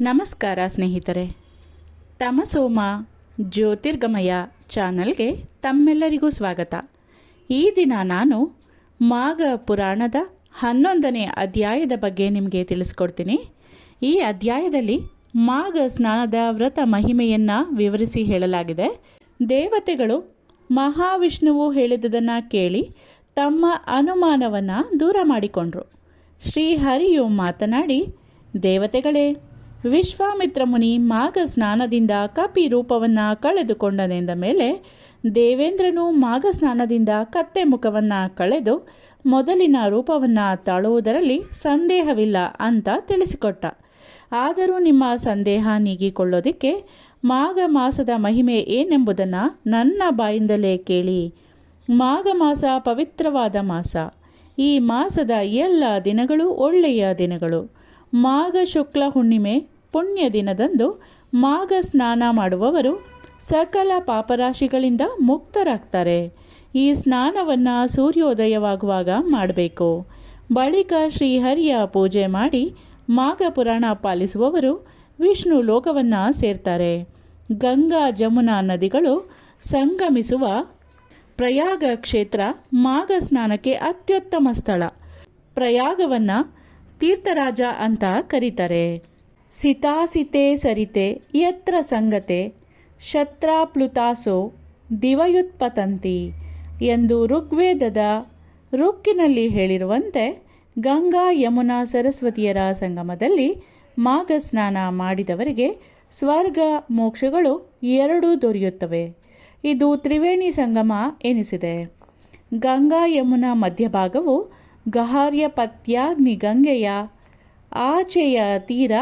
ನಮಸ್ಕಾರ ಸ್ನೇಹಿತರೆ. ತಮಸೋಮ ಜ್ಯೋತಿರ್ಗಮಯ ಚಾನಲ್ಗೆ ತಮ್ಮೆಲ್ಲರಿಗೂ ಸ್ವಾಗತ. ಈ ದಿನ ನಾನು ಮಾಘ ಪುರಾಣದ ಹನ್ನೊಂದನೇ ಅಧ್ಯಾಯದ ಬಗ್ಗೆ ನಿಮಗೆ ತಿಳಿಸ್ಕೊಡ್ತೀನಿ. ಈ ಅಧ್ಯಾಯದಲ್ಲಿ ಮಾಘ ಸ್ನಾನದ ವ್ರತ ಮಹಿಮೆಯನ್ನು ವಿವರಿಸಿ ಹೇಳಲಾಗಿದೆ. ದೇವತೆಗಳು ಮಹಾವಿಷ್ಣುವು ಹೇಳಿದುದನ್ನು ಕೇಳಿ ತಮ್ಮ ಅನುಮಾನವನ್ನು ದೂರ ಮಾಡಿಕೊಂಡ್ರು. ಶ್ರೀಹರಿಯು ಮಾತನಾಡಿ, ದೇವತೆಗಳೇ ವಿಶ್ವಾಮಿತ್ರ ಮುನಿ ಮಾಘ ಸ್ನಾನದಿಂದ ಕಪಿ ರೂಪವನ್ನು ಕಳೆದುಕೊಂಡನೆಂದ ಮೇಲೆ ದೇವೇಂದ್ರನು ಮಾಘ ಸ್ನಾನದಿಂದ ಕತ್ತೆ ಮುಖವನ್ನು ಕಳೆದು ಮೊದಲಿನ ರೂಪವನ್ನು ತಾಳುವುದರಲ್ಲಿ ಸಂದೇಹವಿಲ್ಲ ಅಂತ ತಿಳಿಸಿಕೊಟ್ಟ. ಆದರೂ ನಿಮ್ಮ ಸಂದೇಹ ನೀಗಿಕೊಳ್ಳೋದಕ್ಕೆ ಮಾಘ ಮಾಸದ ಮಹಿಮೆ ಏನೆಂಬುದನ್ನು ನನ್ನ ಬಾಯಿಂದಲೇ ಕೇಳಿ. ಮಾಘ ಮಾಸ ಪವಿತ್ರವಾದ ಮಾಸ. ಈ ಮಾಸದ ಎಲ್ಲ ದಿನಗಳು ಒಳ್ಳೆಯ ದಿನಗಳು. ಮಾಘ ಶುಕ್ಲ ಹುಣ್ಣಿಮೆ ಪುಣ್ಯ ದಿನದಂದು ಮಾಘ ಸ್ನಾನ ಮಾಡುವವರು ಸಕಲ ಪಾಪರಾಶಿಗಳಿಂದ ಮುಕ್ತರಾಗ್ತಾರೆ. ಈ ಸ್ನಾನವನ್ನು ಸೂರ್ಯೋದಯವಾಗುವಾಗ ಮಾಡಬೇಕು. ಬಳಿಕ ಶ್ರೀಹರಿಯ ಪೂಜೆ ಮಾಡಿ ಮಾಘ ಪುರಾಣ ಪಾಲಿಸುವವರು ವಿಷ್ಣು ಲೋಕವನ್ನು ಸೇರ್ತಾರೆ. ಗಂಗಾ ಜಮುನಾ ನದಿಗಳು ಸಂಗಮಿಸುವ ಪ್ರಯಾಗ ಕ್ಷೇತ್ರ ಮಾಘ ಸ್ನಾನಕ್ಕೆ ಅತ್ಯುತ್ತಮ ಸ್ಥಳ. ಪ್ರಯಾಗವನ್ನು ತೀರ್ಥರಾಜ ಅಂತ ಕರೀತಾರೆ. ಸಿತಾಸಿತೆ ಸರಿತೆ ಯತ್ರ ಸಂಗತೆ ಶತ್ರಾಪ್ಲುತಾಸೋ ದಿವಯುತ್ಪತಂತಿ ಎಂದು ಋಗ್ವೇದದ ಋಕ್ಕಿನಲ್ಲಿ ಹೇಳಿರುವಂತೆ ಗಂಗಾ ಯಮುನಾ ಸರಸ್ವತಿಯರ ಸಂಗಮದಲ್ಲಿ ಮಾಘ ಸ್ನಾನ ಮಾಡಿದವರಿಗೆ ಸ್ವರ್ಗ ಮೋಕ್ಷಗಳು ಎರಡೂ ದೊರೆಯುತ್ತವೆ. ಇದು ತ್ರಿವೇಣಿ ಸಂಗಮ ಎನಿಸಿದೆ. ಗಂಗಾ ಯಮುನಾ ಮಧ್ಯಭಾಗವು ಗಹಾರ್ಯ ಪತ್ಯಾಗ್ನಿ ಗಂಗೆಯ ಆಚೆಯ ತೀರ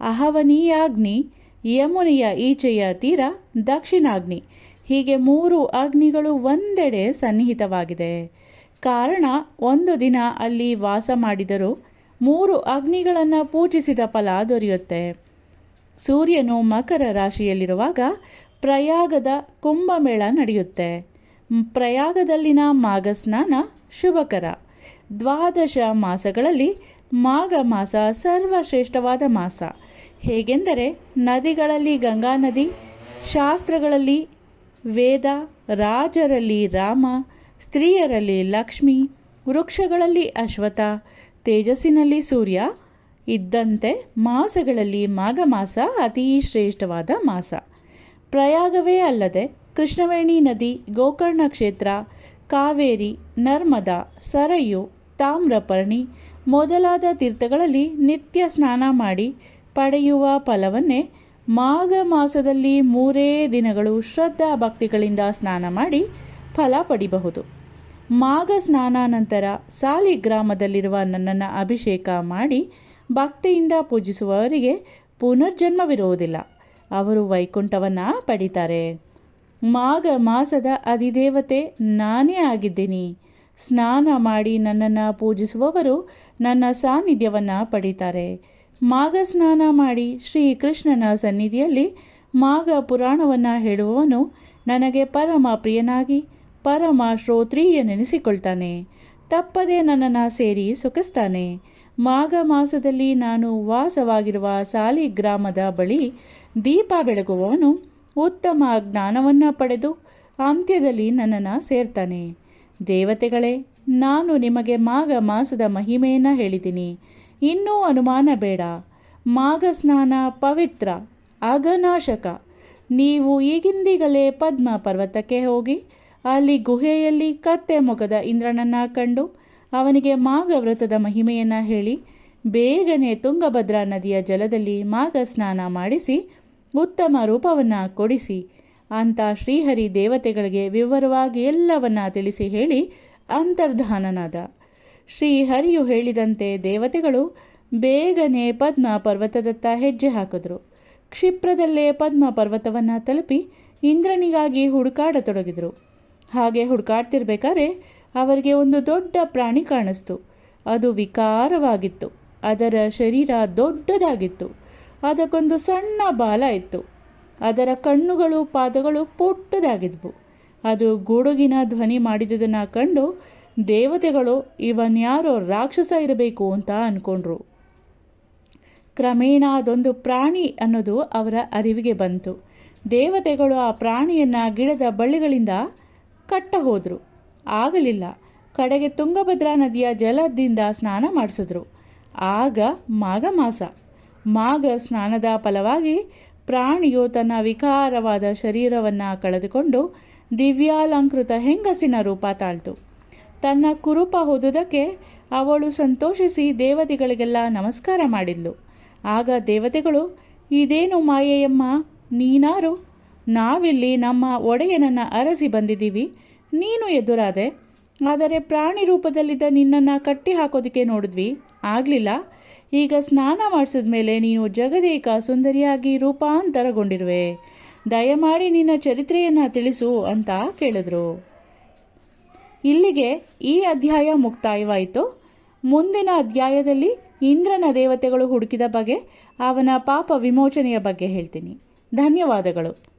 ಅಹವನೀಯಾಗ್ನಿ, ಯಮುನೆಯ ಈಚೆಯ ತೀರ ದಕ್ಷಿಣಾಗ್ನಿ. ಹೀಗೆ ಮೂರು ಅಗ್ನಿಗಳು ಒಂದೆಡೆ ಸನ್ನಿಹಿತವಾಗಿದೆ. ಕಾರಣ, ಒಂದು ದಿನ ಅಲ್ಲಿ ವಾಸ ಮಾಡಿದರೂ ಮೂರು ಅಗ್ನಿಗಳನ್ನು ಪೂಜಿಸಿದ ಫಲ ದೊರೆಯುತ್ತೆ. ಸೂರ್ಯನು ಮಕರ ರಾಶಿಯಲ್ಲಿರುವಾಗ ಪ್ರಯಾಗದ ಕುಂಭಮೇಳ ನಡೆಯುತ್ತೆ. ಪ್ರಯಾಗದಲ್ಲಿನ ಮಾಘ ಸ್ನಾನ ಶುಭಕರ. ದ್ವಾದಶ ಮಾಸಗಳಲ್ಲಿ ಮಾಘ ಮಾಸ ಸರ್ವಶ್ರೇಷ್ಠವಾದ ಮಾಸ. ಹೇಗೆಂದರೆ ನದಿಗಳಲ್ಲಿ ಗಂಗಾ ನದಿ, ಶಾಸ್ತ್ರಗಳಲ್ಲಿ ವೇದ, ರಾಜರಲ್ಲಿ ರಾಮ, ಸ್ತ್ರೀಯರಲ್ಲಿ ಲಕ್ಷ್ಮಿ, ವೃಕ್ಷಗಳಲ್ಲಿ ಅಶ್ವಥ ತೇಜಸ್ಸಿನಲ್ಲಿ ಸೂರ್ಯ, ಇದ್ದಂತೆ ಮಾಸಗಳಲ್ಲಿ ಮಾಘ ಮಾಸ ಅತೀ ಶ್ರೇಷ್ಠವಾದ ಮಾಸ. ಪ್ರಯಾಗವೇ ಅಲ್ಲದೆ ಕೃಷ್ಣವೇಣಿ ನದಿ, ಗೋಕರ್ಣ ಕ್ಷೇತ್ರ, ಕಾವೇರಿ, ನರ್ಮದಾ, ಸರಯು, ತಾಮ್ರಪರ್ಣಿ ಮೊದಲಾದ ತೀರ್ಥಗಳಲ್ಲಿ ನಿತ್ಯ ಸ್ನಾನ ಮಾಡಿ ಪಡೆಯುವ ಫಲವನ್ನೇ ಮಾಘ ಮಾಸದಲ್ಲಿ ಮೂರೇ ದಿನಗಳು ಶ್ರದ್ಧಾ ಭಕ್ತಿಗಳಿಂದ ಸ್ನಾನ ಮಾಡಿ ಫಲ ಪಡಿಬಹುದು. ಮಾಘ ಸ್ನಾನ ನಂತರ ಸಾಲಿಗ್ರಾಮದಲ್ಲಿರುವ ನನ್ನನ್ನು ಅಭಿಷೇಕ ಮಾಡಿ ಭಕ್ತಿಯಿಂದ ಪೂಜಿಸುವವರಿಗೆ ಪುನರ್ಜನ್ಮವಿರುವುದಿಲ್ಲ ಅವರು ವೈಕುಂಠವನ್ನು ಪಡಿತಾರೆ. ಮಾಘ ಮಾಸದ ಅಧಿದೇವತೆ ನಾನೇ ಆಗಿದ್ದೀನಿ. ಸ್ನಾನ ಮಾಡಿ ನನ್ನನ್ನು ಪೂಜಿಸುವವರು ನನ್ನ ಸಾನ್ನಿಧ್ಯವನ್ನು ಪಡಿತಾರೆ. ಮಾಘ ಸ್ನಾನ ಮಾಡಿ ಶ್ರೀಕೃಷ್ಣನ ಸನ್ನಿಧಿಯಲ್ಲಿ ಮಾಘ ಪುರಾಣವನ್ನು ಹೇಳುವವನು ನನಗೆ ಪರಮ ಪ್ರಿಯನಾಗಿ, ಪರಮ ಶ್ರೋತ್ರೀಯನೆನಿಸಿಕೊಳ್ತಾನೆ ತಪ್ಪದೆ ನನ್ನನ್ನು ಸೇರಿ ಸುಖಿಸ್ತಾನೆ. ಮಾಘ ಮಾಸದಲ್ಲಿ ನಾನು ವಾಸವಾಗಿರುವ ಸಾಲಿಗ್ರಾಮದ ಬಳಿ ದೀಪ ಬೆಳಗುವವನು ಉತ್ತಮ ಜ್ಞಾನವನ್ನು ಪಡೆದು ಅಂತ್ಯದಲ್ಲಿ ನನ್ನನ್ನು ಸೇರ್ತಾನೆ. ದೇವತೆಗಳೇ, ನಾನು ನಿಮಗೆ ಮಾಘ ಮಾಸದ ಮಹಿಮೆಯನ್ನು ಹೇಳಿದ್ದೀನಿ. ಇನ್ನೂ ಅನುಮಾನ ಬೇಡ. ಮಾಘ ಸ್ನಾನ ಪವಿತ್ರ, ಅಘನಾಶಕ. ನೀವು ಈಗಿಂದೀಗಲೇ ಪದ್ಮ ಪರ್ವತಕ್ಕೆ ಹೋಗಿ, ಅಲ್ಲಿ ಗುಹೆಯಲ್ಲಿ ಕತ್ತೆ ಮುಖದ ಇಂದ್ರನನ್ನು ಕಂಡು, ಅವನಿಗೆ ಮಾಘ ವ್ರತದ ಮಹಿಮೆಯನ್ನು ಹೇಳಿ, ಬೇಗನೆ ತುಂಗಭದ್ರಾ ನದಿಯ ಜಲದಲ್ಲಿ ಮಾಘ ಸ್ನಾನ ಮಾಡಿಸಿ, ಉತ್ತಮ ರೂಪವನ್ನು ಕೊಡಿಸಿ ಅಂತ ಶ್ರೀಹರಿ ದೇವತೆಗಳಿಗೆ ವಿವರವಾಗಿ ಎಲ್ಲವನ್ನ ತಿಳಿಸಿ ಹೇಳಿ ಅಂತರ್ಧಾನನಾದ. ಶ್ರೀಹರಿಯು ಹೇಳಿದಂತೆ ದೇವತೆಗಳು ಬೇಗನೆ ಪದ್ಮ ಪರ್ವತದತ್ತ ಹೆಜ್ಜೆ ಹಾಕಿದ್ರು. ಕ್ಷಿಪ್ರದಲ್ಲೇ ಪದ್ಮ ಪರ್ವತವನ್ನು ತಲುಪಿ ಇಂದ್ರನಿಗಾಗಿ ಹುಡುಕಾಡತೊಡಗಿದರು. ಹಾಗೆ ಹುಡುಕಾಡ್ತಿರ್ಬೇಕಾದ್ರೆ ಅವರಿಗೆ ಒಂದು ದೊಡ್ಡ ಪ್ರಾಣಿ ಕಾಣಿಸ್ತು. ಅದು ವಿಕಾರವಾಗಿತ್ತು. ಅದರ ಶರೀರ ದೊಡ್ಡದಾಗಿತ್ತು. ಅದಕ್ಕೊಂದು ಸಣ್ಣ ಬಾಲ ಇತ್ತು. ಅದರ ಕಣ್ಣುಗಳು ಪಾದಗಳು ಪುಟ್ಟದಾಗಿದ್ವು. ಅದು ಗುಡುಗಿನ ಧ್ವನಿ ಮಾಡಿದುದನ್ನು ಕಂಡು ದೇವತೆಗಳು ಇವನ್ಯಾರೋ ರಾಕ್ಷಸ ಇರಬೇಕು ಅಂತ ಅಂದ್ಕೊಂಡ್ರು ಕ್ರಮೇಣ ಅದೊಂದು ಪ್ರಾಣಿ ಅನ್ನೋದು ಅವರ ಅರಿವಿಗೆ ಬಂತು. ದೇವತೆಗಳು ಆ ಪ್ರಾಣಿಯನ್ನು ಗಿಡದ ಬಳ್ಳಿಗಳಿಂದ ಕಟ್ಟ ಹೋದರು ಆಗಲಿಲ್ಲ. ಕಡೆಗೆ ತುಂಗಭದ್ರಾ ನದಿಯ ಜಲದಿಂದ ಸ್ನಾನ ಮಾಡಿಸಿದ್ರು. ಆಗ ಮಾಘ ಮಾಸ. ಮಾಘ ಸ್ನಾನದ ಫಲವಾಗಿ ಪ್ರಾಣಿಯು ತನ್ನ ವಿಕಾರವಾದ ಶರೀರವನ್ನು ಕಳೆದುಕೊಂಡು ದಿವ್ಯಾಲಂಕೃತ ಹೆಂಗಸಿನ ರೂಪ ತಾಳ್ತು. ತನ್ನ ಕುರುಪ ಹೊದುದಕ್ಕೆ ಅವಳು ಸಂತೋಷಿಸಿ ದೇವತೆಗಳಿಗೆಲ್ಲ ನಮಸ್ಕಾರ ಮಾಡಿದ್ಲು. ಆಗ ದೇವತೆಗಳು, ಇದೇನು ಮಾಯೆಯಮ್ಮ? ನೀನಾರು? ನಾವಿಲ್ಲಿ ನಮ್ಮ ಒಡೆಯನನ್ನು ಅರಸಿ ಬಂದಿದ್ದೀವಿ. ನೀನು ಎದುರಾದೆ. ಆದರೆ ಪ್ರಾಣಿ ರೂಪದಲ್ಲಿದ್ದ ನಿನ್ನನ್ನು ಕಟ್ಟಿ ಹಾಕೋದಕ್ಕೆ ನೋಡಿದ್ವಿ. ಆಗಲಿಲ್ಲ. ಈಗ ಸ್ನಾನ ಮಾಡಿಸಿದ ಮೇಲೆ ನೀನು ಜಗದೇಕ ಸುಂದರಿಯಾಗಿ ರೂಪಾಂತರಗೊಂಡಿರುವೆ. ದಯಮಾಡಿ ನಿನ್ನ ಚರಿತ್ರೆಯನ್ನು ತಿಳಿಸು ಅಂತ ಕೇಳಿದ್ರು. ಇಲ್ಲಿಗೆ ಈ ಅಧ್ಯಾಯ ಮುಕ್ತಾಯವಾಯಿತು. ಮುಂದಿನ ಅಧ್ಯಾಯದಲ್ಲಿ ಇಂದ್ರನ ದೇವತೆಗಳು ಹುಡುಕಿದ ಬಗ್ಗೆ, ಅವನ ಪಾಪ ವಿಮೋಚನೆಯ ಬಗ್ಗೆ ಹೇಳ್ತೀನಿ. ಧನ್ಯವಾದಗಳು.